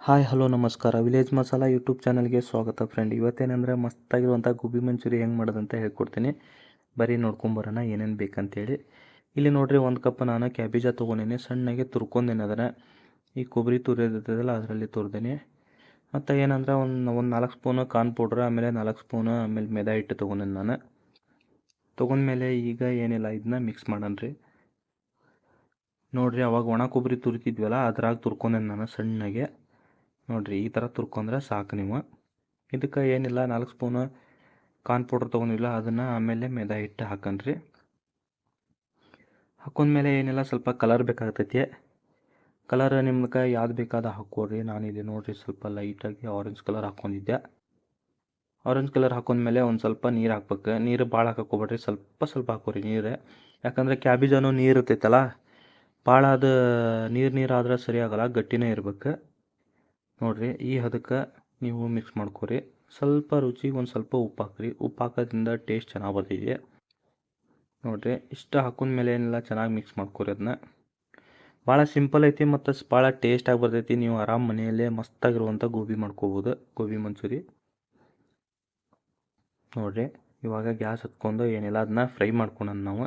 Hi, hello, ನಮಸ್ಕಾರ. Village masala YouTube ಚಾನಲ್ಗೆ ಸ್ವಾಗತ ಫ್ರೆಂಡ್. ಇವತ್ತೇನೆಂದರೆ ಮಸ್ತಾಗಿರುವಂಥ ಗೋಬಿ ಮಂಚೂರಿ ಹೆಂಗೆ ಮಾಡೋದಂತ ಹೇಳ್ಕೊಡ್ತೀನಿ. ಬರೀ ನೋಡ್ಕೊಂಬರೋಣ ಏನೇನು ಬೇಕಂತೇಳಿ. ಇಲ್ಲಿ ನೋಡಿರಿ, ಒಂದು ಕಪ್ ನಾನು ಕ್ಯಾಬೇಜ ತೊಗೊಂಡೇನೆ. ಸಣ್ಣಗೆ ತುರ್ಕೊಂಡೇನೆ ಅದನ್ನು. ಈ ಕೊಬ್ಬರಿ ತುರಿಯೋದಿರ್ತದಲ್ಲ ಅದರಲ್ಲಿ ತುರ್ದೇನೆ. ಮತ್ತು ಏನಂದ್ರೆ ಒಂದು ಒಂದು ನಾಲ್ಕು ಸ್ಪೂನು ಕಾರ್ನ್ ಪೌಡ್ರ್, ಆಮೇಲೆ ನಾಲ್ಕು ಸ್ಪೂನು, ಆಮೇಲೆ ಮೆದಾ ಹಿಟ್ಟು ತೊಗೊಂಡೇನೆ ನಾನು. ತೊಗೊಂಡ್ಮೇಲೆ ಈಗ ಏನಿಲ್ಲ ಇದನ್ನ ಮಿಕ್ಸ್ ಮಾಡೋಣ್ರಿ. ನೋಡಿರಿ, ಅವಾಗ ಒಣ ಕೊಬ್ಬರಿ ತುರಿತಿದ್ವಲ್ಲ, ಅದ್ರಾಗ ತುರ್ಕೊಂಡೇನೆ ನಾನು ಸಣ್ಣಗೆ. ನೋಡಿರಿ, ಈ ಥರ ತುರ್ಕೊಂಡ್ರೆ ಸಾಕು ನೀವು. ಇದಕ್ಕೆ ಏನಿಲ್ಲ, ನಾಲ್ಕು ಸ್ಪೂನು ಕಾರ್ನ್ ಪೌಡ್ರ್ ತೊಗೊಂಡಿಲ್ಲ, ಅದನ್ನು ಆಮೇಲೆ ಮೈದಾ ಹಿಟ್ಟು ಹಾಕನ್ರಿ ಹಾಕೊಂಡ್ಮೇಲೆ ಏನಿಲ್ಲ, ಸ್ವಲ್ಪ ಕಲರ್ ಬೇಕಾಗ್ತೈತಿ. ಕಲರ್ ನಿಮ್ಗೆ ಯಾವ್ದು ಬೇಕಾದ ಹಾಕ್ಕೊಡ್ರಿ ನಾನಿದೆ ನೋಡಿರಿ, ಸ್ವಲ್ಪ ಲೈಟಾಗಿ ಆರೆಂಜ್ ಕಲರ್ ಹಾಕ್ಕೊಂಡಿದ್ದೆ ಆರೆಂಜ್ ಕಲರ್ ಹಾಕೊಂಡ್ಮೇಲೆ ಒಂದು ಸ್ವಲ್ಪ ನೀರು ಹಾಕ್ಬೇಕು. ನೀರು ಭಾಳ ಹಾಕೋಬೇಡ್ರಿ ಸ್ವಲ್ಪ ಸ್ವಲ್ಪ ಹಾಕೋರಿ ನೀರು. ಯಾಕಂದರೆ ಕ್ಯಾಬೇಜನು ನೀರು ಇರ್ತೈತಲ್ಲ ಭಾಳ ಅದು ನೀರು ನೀರು ಆದ್ರೆ ಸರಿಯಾಗಲ್ಲ ಗಟ್ಟಿನೇ ಇರ್ಬೇಕು. ನೋಡಿರಿ, ಈ ಹದಕ್ಕೆ ನೀವು ಮಿಕ್ಸ್ ಮಾಡ್ಕೊರಿ. ಸ್ವಲ್ಪ ರುಚಿಗೆ ಒಂದು ಸ್ವಲ್ಪ ಉಪ್ಪು ಹಾಕ್ರಿ. ಉಪ್ಪು ಹಾಕೋದ್ರಿಂದ ಟೇಸ್ಟ್ ಚೆನ್ನಾಗಿ ಬರ್ತೈತಿ. ನೋಡಿರಿ, ಇಷ್ಟ ಹಾಕೊಂಡ್ಮೇಲೆ ಏನಿಲ್ಲ, ಚೆನ್ನಾಗಿ ಮಿಕ್ಸ್ ಮಾಡ್ಕೊರಿ ಅದನ್ನ ಭಾಳ ಸಿಂಪಲ್ ಐತಿ ಮತ್ತು ಭಾಳ ಟೇಸ್ಟಾಗಿ ಬರ್ತೈತಿ. ನೀವು ಆರಾಮ್ ಮನೆಯಲ್ಲೇ ಮಸ್ತಾಗಿರುವಂಥ ಗೋಬಿ ಮಾಡ್ಕೋಬೋದು. ಗೋಬಿ ಮಂಚೂರಿ. ನೋಡಿರಿ, ಇವಾಗ ಗ್ಯಾಸ್ ಹತ್ಕೊಂಡು ಏನಿಲ್ಲ ಅದನ್ನ ಫ್ರೈ ಮಾಡ್ಕೊಳೋಣ ನಾವು.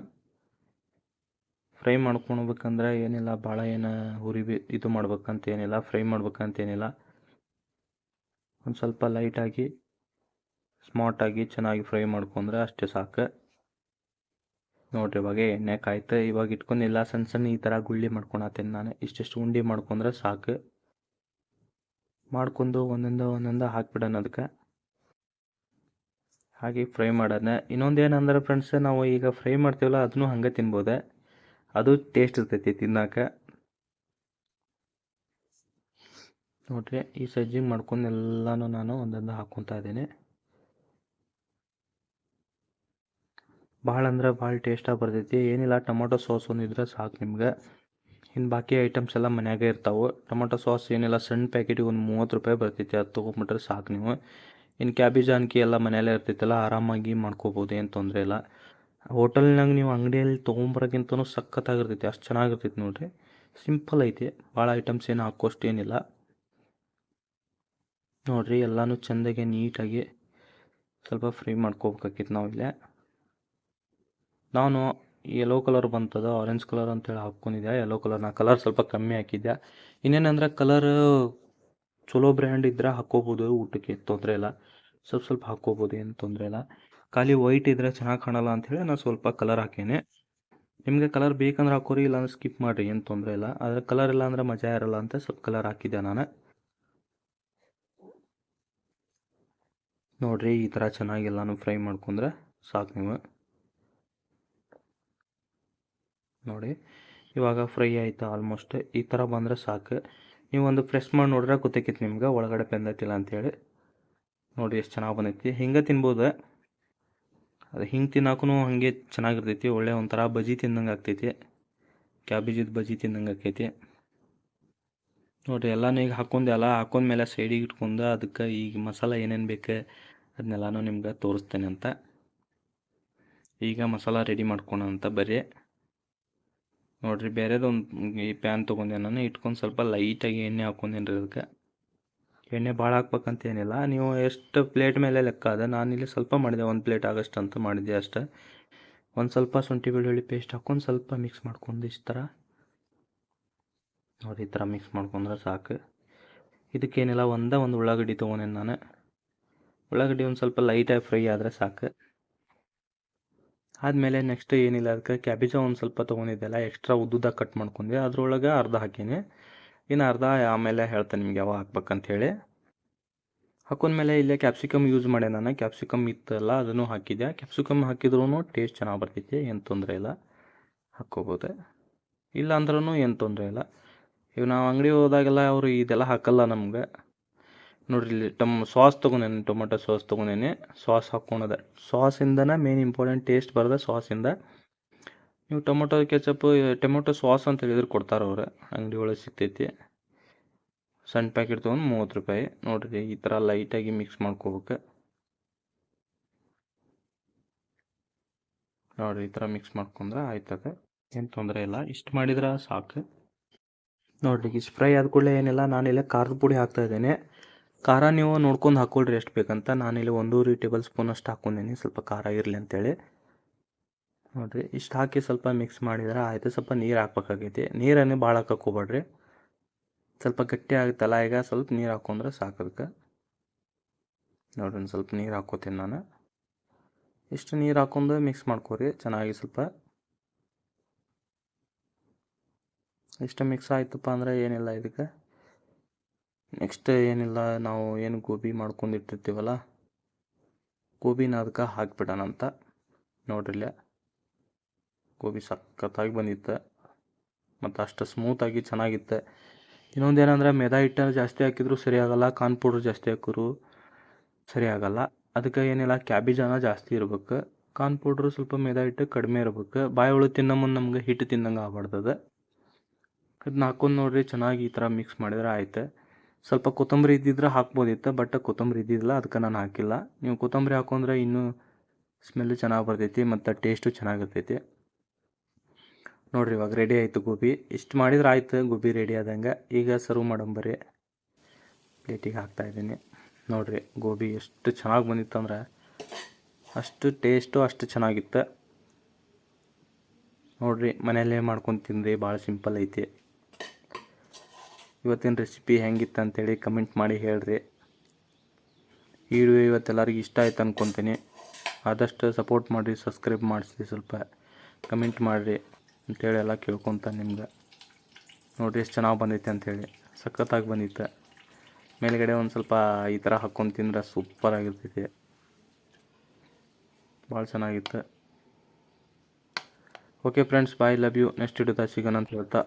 ಫ್ರೈ ಮಾಡ್ಕೊಳ್ಬೇಕಂದ್ರೆ ಏನಿಲ್ಲ ಭಾಳ ಏನು ಹುರಿ ಇದು ಮಾಡ್ಬೇಕಂತ ಏನಿಲ್ಲ, ಫ್ರೈ ಮಾಡ್ಬೇಕಂತ ಏನಿಲ್ಲ. ಒಂದು ಸ್ವಲ್ಪ ಲೈಟಾಗಿ ಸ್ಮಾರ್ಟಾಗಿ ಚೆನ್ನಾಗಿ ಫ್ರೈ ಮಾಡ್ಕೊಂಡ್ರೆ ಅಷ್ಟೇ ಸಾಕು. ನೋಡಿರಿ ಇವಾಗ ಎಣ್ಣೆ ಕಾಯ್ತು ಇವಾಗ ಇಟ್ಕೊಂಡಿಲ್ಲ, ಸಣ್ಣ ಸಣ್ಣ ಈ ಥರ ಗುಳ್ಳಿ ಮಾಡ್ಕೊಳತ್ತೇನೆ ನಾನು. ಇಷ್ಟಿಷ್ಟು ಉಂಡೆ ಮಾಡ್ಕೊಂಡ್ರೆ ಸಾಕು. ಮಾಡ್ಕೊಂಡು ಒಂದೊಂದು ಒಂದೊಂದು ಹಾಕ್ಬಿಡೋಣ ಅದಕ್ಕೆ. ಹಾಗೆ ಫ್ರೈ ಮಾಡೋಣ. ಇನ್ನೊಂದು ಏನಂದ್ರೆ ಫ್ರೆಂಡ್ಸ್ ನಾವು ಈಗ ಫ್ರೈ ಮಾಡ್ತೀವಲ್ಲ, ಅದನ್ನು ಹಂಗೆ ತಿನ್ಬೋದೆ? ಅದು ಟೇಸ್ಟ್ ಇರ್ತೈತಿ ತಿನ್ನಾಕ. ನೋಡ್ರಿ, ಈ ಸಜ್ಜಿಗೆ ಮಾಡ್ಕೊಂಡು ಎಲ್ಲನೂ ನಾನು ಒಂದೊಂದು ಹಾಕ್ಕೊತಾ ಇದ್ದೀನಿ. ಭಾಳ ಅಂದ್ರೆ ಭಾಳ ಟೇಸ್ಟಾಗಿ ಬರ್ತೈತಿ. ಏನಿಲ್ಲ, ಟೊಮೊಟೊ ಸಾಸ್ ಒಂದಿದ್ರೆ ಸಾಕು ನಿಮ್ಗೆ. ಇನ್ನು ಬಾಕಿ ಐಟಮ್ಸ್ ಎಲ್ಲ ಮನ್ಯಾಗೆ ಇರ್ತಾವೆ. ಟೊಮೊಟೊ ಸಾಸ್ ಏನಿಲ್ಲ, ಸಣ್ಣ ಪ್ಯಾಕೆಟಿಗೆ ಒಂದು ಮೂವತ್ತು ರೂಪಾಯಿ ಬರ್ತೈತಿ. ಅದು ತೊಗೊಂಬಿಟ್ರೆ ಸಾಕು ನೀವು. ಇನ್ನು ಕ್ಯಾಬೇಜ್ ಅನ್ಕಿ ಎಲ್ಲ ಮನೆಯಲ್ಲೇ ಇರ್ತೈತಲ್ಲ, ಆರಾಮಾಗಿ ಮಾಡ್ಕೋಬೋದು, ಏನು ತೊಂದರೆ ಇಲ್ಲ. ಹೋಟೆಲ್ನಾಗ ನೀವು ಅಂಗಡಿಯಲ್ಲಿ ತೊಗೊಂಬರೋಕ್ಕಿಂತನೂ ಸಖತ್ತಾಗಿರ್ತೈತಿ, ಅಷ್ಟು ಚೆನ್ನಾಗಿರ್ತೈತಿ ನೋಡಿರಿ. ಸಿಂಪಲ್ ಐತಿ, ಭಾಳ ಐಟಮ್ಸ್ ಏನು ಹಾಕೋಷ್ಟು ಏನಿಲ್ಲ ನೋಡಿರಿ, ಎಲ್ಲನೂ ಚೆಂದಾಗೆ ನೀಟಾಗಿ ಸ್ವಲ್ಪ ಫ್ರೀ ಮಾಡ್ಕೋಬೇಕಾಗಿತ್ತು ನಾವು ಇಲ್ಲೇ. ನಾನು ಯೆಲ್ಲೋ ಕಲರ್ ಬಂತದ ಆರೆಂಜ್ ಕಲರ್ ಅಂತೇಳಿ ಹಾಕ್ಕೊಂಡಿದ್ದೆ ಯೆಲ್ಲೋ ಕಲರ್ನ ಕಲರ್ ಸ್ವಲ್ಪ ಕಮ್ಮಿ ಹಾಕಿದ್ದೆ ಇನ್ನೇನಂದ್ರೆ ಕಲರ್ ಚಲೋ ಬ್ರ್ಯಾಂಡ್ ಇದ್ದರೆ ಹಾಕ್ಕೋಬೋದು ಊಟಕ್ಕೆ ತೊಂದರೆ ಇಲ್ಲ. ಸ್ವಲ್ಪ ಸ್ವಲ್ಪ ಹಾಕ್ಕೋಬೋದು ಏನು ತೊಂದರೆ ಇಲ್ಲ. ಖಾಲಿ ವೈಟ್ ಇದ್ದರೆ ಚೆನ್ನಾಗಿ ಕಾಣಲ್ಲ ಅಂಥೇಳಿ ನಾನು ಸ್ವಲ್ಪ ಕಲರ್ ಹಾಕೇನೆ. ನಿಮಗೆ ಕಲರ್ ಬೇಕಂದ್ರೆ ಹಾಕೋರಿ, ಇಲ್ಲಾಂದ್ರೆ ಸ್ಕಿಪ್ ಮಾಡಿರಿ, ಏನು ತೊಂದರೆ ಇಲ್ಲ. ಆದರೆ ಕಲರ್ ಇಲ್ಲ ಅಂದರೆ ಮಜಾ ಇರಲ್ಲ ಅಂತ ಸ್ವಲ್ಪ ಕಲರ್ ಹಾಕಿದ್ದೆ ನಾನು. ನೋಡಿರಿ, ಈ ಥರ ಚೆನ್ನಾಗಿ ಎಲ್ಲನೂ ಫ್ರೈ ಮಾಡ್ಕೊಂಡ್ರೆ ಸಾಕು ನೀವು. ನೋಡಿ, ಇವಾಗ ಫ್ರೈ ಆಯಿತು ಆಲ್ಮೋಸ್ಟ್ ಈ ಥರ ಬಂದರೆ ಸಾಕು. ನೀವು ಒಂದು ಫ್ರೆಶ್ ಮಾಡಿ ನೋಡ್ರೆ ಗೊತ್ತಾಕಿತ್ತು ನಿಮ್ಗೆ, ಒಳಗಡೆ ಬೆಂದೈತಿಲ್ಲ ಅಂಥೇಳಿ ನೋಡಿ, ಎಷ್ಟು ಚೆನ್ನಾಗಿ ಬಂದೈತಿ. ಹಿಂಗೆ ತಿನ್ಬೋದು. ಅದು ಹಿಂಗೆ ತಿನ್ನಾಕೂ ಹಾಗೆ ಚೆನ್ನಾಗಿರ್ತೈತಿ, ಒಳ್ಳೆ ಒಂಥರ ಬಜಿ ತಿಂದಂಗೆ ಆಗ್ತೈತಿ. ಕ್ಯಾಬೇಜಿದ ಬಜಿ ತಿಂದಂಗೆ ಆಕೈತಿ ನೋಡಿರಿ, ಎಲ್ಲನೂ ಈಗ ಹಾಕ್ಕೊಂಡು ಎಲ್ಲ ಹಾಕೊಂಡ್ಮೇಲೆ ಸೈಡಿಗೆ ಇಟ್ಕೊಂಡು ಅದಕ್ಕೆ ಈಗ ಮಸಾಲೆ ಏನೇನು ಬೇಕು ಅದನ್ನೆಲ್ಲನೂ ನಿಮ್ಗೆ ತೋರಿಸ್ತೇನೆ ಅಂತ. ಈಗ ಮಸಾಲ ರೆಡಿ ಮಾಡ್ಕೊಳ ಅಂತ ಬರೀ ನೋಡಿರಿ, ಬೇರೆದೊಂದು ಈ ಪ್ಯಾನ್ ತೊಗೊಂಡೆ ನಾನು, ಇಟ್ಕೊಂಡು ಸ್ವಲ್ಪ ಲೈಟಾಗಿ ಎಣ್ಣೆ ಹಾಕೊಂಡೇನ್ರಿ ಅದಕ್ಕೆ. ಎಣ್ಣೆ ಭಾಳ ಹಾಕ್ಬೇಕಂತ ಏನಿಲ್ಲ. ನೀವು ಎಷ್ಟು ಪ್ಲೇಟ್ ಮೇಲೆ ಲೆಕ್ಕ ಅದ ನಾನಿಲ್ಲಿ ಸ್ವಲ್ಪ ಮಾಡಿದೆ, ಒಂದು ಪ್ಲೇಟ್ ಆಗಷ್ಟು ಅಂತ ಮಾಡಿದ್ದೆ ಅಷ್ಟೇ. ಒಂದು ಸ್ವಲ್ಪ ಶುಂಠಿ ಬೆಳ್ಳುಳ್ಳಿ ಪೇಸ್ಟ್ ಹಾಕ್ಕೊಂಡು ಸ್ವಲ್ಪ ಮಿಕ್ಸ್ ಮಾಡ್ಕೊಂಡು ಇಷ್ಟು ಥರ ನೋಡಿ, ಈ ಥರ ಮಿಕ್ಸ್ ಮಾಡ್ಕೊಂಡ್ರೆ ಸಾಕು. ಇದಕ್ಕೇನಿಲ್ಲ, ಒಂದೇ ಒಂದು ಉಳ್ಳಾಗಡ್ಡಿ ತೊಗೊಂಡೇನು ನಾನು. ಉಳ್ಳಾಗಡ್ಡಿ ಒಂದು ಸ್ವಲ್ಪ ಲೈಟಾಗಿ ಫ್ರೈ ಆದರೆ ಸಾಕು. ಆದಮೇಲೆ ನೆಕ್ಸ್ಟ್ ಏನಿಲ್ಲ, ಅದಕ್ಕೆ ಕ್ಯಾಬೇಜ ಒಂದು ಸ್ವಲ್ಪ ತೊಗೊಂಡಿದ್ದೆಲ್ಲ ಎಕ್ಸ್ಟ್ರಾ ಉದ್ದುದಾಗ ಕಟ್ ಮಾಡ್ಕೊಂಡೆ ಅದರೊಳಗೆ ಅರ್ಧ ಹಾಕೀನಿ. ಇನ್ನು ಅರ್ಧ ಆಮೇಲೆ ಹೇಳ್ತೇನೆ ನಿಮ್ಗೆ ಯಾವಾಗ ಹಾಕ್ಬೇಕಂಥೇಳಿ ಹಾಕೊಂಡ್ಮೇಲೆ ಇಲ್ಲೇ ಕ್ಯಾಪ್ಸಿಕಮ್ ಯೂಸ್ ಮಾಡಿ ನಾನು. ಕ್ಯಾಪ್ಸಿಕಮ್ ಇತ್ತಲ್ಲ, ಅದನ್ನು ಹಾಕಿದ್ದೆ ಕ್ಯಾಪ್ಸಿಕಮ್ ಹಾಕಿದ್ರೂ ಟೇಸ್ಟ್ ಚೆನ್ನಾಗಿ ಬರ್ತೈತಿ, ಏನು ತೊಂದರೆ ಇಲ್ಲ. ಹಾಕ್ಕೋಬೋದೆ. ಇಲ್ಲ ಅಂದ್ರೂ ಏನು ತೊಂದರೆ ಇಲ್ಲ. ಇವು ನಾವು ಅಂಗಡಿ ಹೋದಾಗೆಲ್ಲ ಅವರು ಇದೆಲ್ಲ ಹಾಕಲ್ಲ ನಮ್ಗೆ. ನೋಡಿರಿ ಇಲ್ಲಿ ಟಮ್ ಸಾಸ್ ತೊಗೊಂಡೇನೆ, ಟೊಮೊಟೊ ಸಾಸ್ ತೊಗೊಂಡೇನೆ. ಸಾಸ್ ಹಾಕ್ಕೊಳೋದೆ ಸಾಸಿಂದನೇ ಮೇನ್ ಇಂಪಾರ್ಟೆಂಟ್ ಟೇಸ್ಟ್ ಬರೋದೆ ಸಾಸಿಂದ ನೀವು ಟೊಮೊಟೊ ಕೆಚಪ್ ಟೊಮೊಟೊ ಸಾಸ್ ಅಂತ ಹೇಳಿದ್ರೆ ಕೊಡ್ತಾರೆ ಅವ್ರೆ. ಅಂಗಡಿ ಒಳಗೆ ಸಿಗ್ತೈತಿ. ಸಣ್ಣ ಪ್ಯಾಕೆಟ್ ತೊಗೊಂಡು ಮೂವತ್ತು ರೂಪಾಯಿ. ನೋಡಿರಿ, ಈ ಥರ ಲೈಟಾಗಿ ಮಿಕ್ಸ್ ಮಾಡ್ಕೋಬೇಕು. ನೋಡಿರಿ, ಈ ಥರ ಮಿಕ್ಸ್ ಮಾಡ್ಕೊಂಡ್ರೆ ಆಯ್ತದೆ. ಏನು ತೊಂದರೆ ಇಲ್ಲ. ಇಷ್ಟು ಮಾಡಿದ್ರೆ ಸಾಕು. ನೋಡಿರಿ ಈ ಸ್ಪ್ರೈ ಆದ ಕೂಡಲೇ ಏನಿಲ್ಲ. ನಾನಿಲ್ಲ ಖಾರದ ಪುಡಿ ಹಾಕ್ತಾ ಇದ್ದೇನೆ. ಖಾರ ನೀವು ನೋಡ್ಕೊಂಡು ಹಾಕ್ಕೊಳ್ರಿ ಎಷ್ಟು ಬೇಕಂತ. ನಾನಿಲ್ಲಿ ಒಂದೂವರೆ ಟೇಬಲ್ ಸ್ಪೂನ್ ಅಷ್ಟು ಸ್ವಲ್ಪ ಖಾರ ಇರಲಿ ಅಂತೇಳಿ. ನೋಡಿರಿ, ಇಷ್ಟು ಹಾಕಿ ಸ್ವಲ್ಪ ಮಿಕ್ಸ್ ಮಾಡಿದ್ರೆ ಆಯಿತು, ಸ್ವಲ್ಪ ನೀರು ಹಾಕ್ಬೇಕಾಗೈತಿ. ನೀರನ್ನು ಭಾಳ ಹಾಕೋಬೇಡ್ರಿ. ಸ್ವಲ್ಪ ಗಟ್ಟಿ ಆಗುತ್ತಲ್ಲ, ಈಗ ಸ್ವಲ್ಪ ನೀರು ಹಾಕೊಂಡ್ರೆ ಸಾಕು ಅದಕ್ಕೆ. ನೋಡ್ರಿ, ಸ್ವಲ್ಪ ನೀರು ಹಾಕೋತೀನಿ ನಾನು. ಇಷ್ಟು ನೀರು ಹಾಕೊಂಡು ಮಿಕ್ಸ್ ಮಾಡ್ಕೊರಿ, ಚೆನ್ನಾಗಿ ಸ್ವಲ್ಪ. ಇಷ್ಟು ಮಿಕ್ಸ್ ಆಯ್ತಪ್ಪ ಅಂದ್ರೆ ಏನಿಲ್ಲ ಇದಕ್ಕೆ. ನೆಕ್ಸ್ಟ್ ಏನಿಲ್ಲ, ನಾವು ಏನು ಗೋಬಿ ಮಾಡ್ಕೊಂಡು ಇಟ್ಟಿರ್ತೀವಲ್ಲ, ಗೋಬಿನ ಅದಕ್ಕೆ ಹಾಕ್ಬಿಡೋಣ ಅಂತ ನೋಡ್ರಿಲ್ಲ ಗೋಬಿ ಸಖತ್ತಾಗಿ ಬಂದಿತ್ತು. ಮತ್ತು ಅಷ್ಟು ಸ್ಮೂತಾಗಿ ಚೆನ್ನಾಗಿತ್ತು. ಇನ್ನೊಂದು ಏನಂದ್ರೆ ಮೆದಾ ಹಿಟ್ಟನ್ನು ಜಾಸ್ತಿ ಹಾಕಿದ್ರು ಸರಿಯಾಗಲ್ಲ ಕಾನ್ ಪೌಡ್ರ್ ಜಾಸ್ತಿ ಹಾಕಿದ್ರು ಸರಿ ಆಗಲ್ಲ. ಅದಕ್ಕೆ ಏನಿಲ್ಲ ಕ್ಯಾಬೇಜನ ಜಾಸ್ತಿ ಇರ್ಬೇಕು. ಕಾನ್ ಪೌಡ್ರು ಸ್ವಲ್ಪ ಮೆದಾ ಹಿಟ್ಟು ಕಡಿಮೆ ಇರ್ಬೇಕು. ಬಾಯಿ ಒಳಗೆ ತಿನ್ನೋ ಮುಂದೆ ನಮ್ಗೆ ಹಿಟ್ಟು ತಿನ್ನಂಗೆ ಆಗ್ಬಾರ್ದದ. ಅದನ್ನ ಹಾಕೊಂಡು ನೋಡ್ರಿ, ಚೆನ್ನಾಗಿ ಈ ಥರ ಮಿಕ್ಸ್ ಮಾಡಿದ್ರೆ ಆಯ್ತು. ಸ್ವಲ್ಪ ಕೊತ್ತಂಬರಿ ಇದ್ದಿದ್ರೆ ಹಾಕ್ಬೋದಿತ್ತು, ಬಟ್ ಕೊತ್ತಂಬರಿ ಇದ್ದಿದ್ದಿಲ್ಲ, ಅದಕ್ಕೆ ನಾನು ಹಾಕಿಲ್ಲ. ನೀವು ಕೊತ್ತಂಬರಿ ಹಾಕೊಂಡ್ರೆ ಇನ್ನೂ ಸ್ಮೆಲ್ಲು ಚೆನ್ನಾಗಿ ಬರ್ತೈತಿ, ಮತ್ತು ಟೇಸ್ಟು ಚೆನ್ನಾಗಿರ್ತೈತಿ ನೋಡ್ರಿ ಇವಾಗ ರೆಡಿ ಆಯಿತು ಗೋಬಿ ಇಷ್ಟು ಮಾಡಿದ್ರೆ ಆಯ್ತು ಗೋಬಿ ರೆಡಿ ಆದಂಗೆ. ಈಗ ಸರ್ವ್ ಮಾಡಂಬರಿ ಪ್ಲೇಟಿಗೆ ಹಾಕ್ತಾ ಇದ್ದೀನಿ. ನೋಡ್ರಿ ಗೋಬಿ ಎಷ್ಟು ಚೆನ್ನಾಗಿ ಬಂದಿತ್ತು ಅಂದ್ರೆ ಅಷ್ಟು ಟೇಸ್ಟು ಅಷ್ಟು ಚೆನ್ನಾಗಿತ್ತು. ನೋಡ್ರಿ ಮನೆಯಲ್ಲೇ ಮಾಡ್ಕೊಂಡು ತಿಂದ್ರಿ ಭಾಳ ಸಿಂಪಲ್ ಐತಿ. ಇವತ್ತಿನ ರೆಸಿಪಿ ಹೆಂಗಿತ್ತು ಅಂತೇಳಿ ಕಮೆಂಟ್ ಮಾಡಿ ಹೇಳ್ರಿ. ಈ ವಿಡಿಯೋ ಇವತ್ತೆಲ್ಲರಿಗೂ ಇಷ್ಟ ಆಯ್ತು ಅಂದ್ಕೊತೀನಿ ಆದಷ್ಟು ಸಪೋರ್ಟ್ ಮಾಡಿರಿ ಸಬ್ಸ್ಕ್ರೈಬ್ ಮಾಡಿಸಿ ಸ್ವಲ್ಪ. ಕಮೆಂಟ್ ಮಾಡಿರಿ. ಅಂತೇಳಿ ಎಲ್ಲ ಕೇಳ್ಕೊತ ನಿಮ್ಗೆ. ನೋಡಿರಿ ಎಷ್ಟು ಚೆನ್ನಾಗಿ ಬಂದೈತೆ ಅಂಥೇಳಿ ಸಖತ್ತಾಗಿ ಬಂದಿತ್ತು ಮೇಲ್ಗಡೆ ಒಂದು ಸ್ವಲ್ಪ ಈ ಥರ ಹಾಕ್ಕೊಂಡು ತಿಂದ್ರೆ ಸೂಪರ್ ಆಗಿರ್ತೈತಿ. ಭಾಳ ಚೆನ್ನಾಗಿತ್ತು. Okay friends bye love you next ಹಿಡಿದ ಸಿಗೋಣ ಅಂತ ಹೇಳ್ತಾ.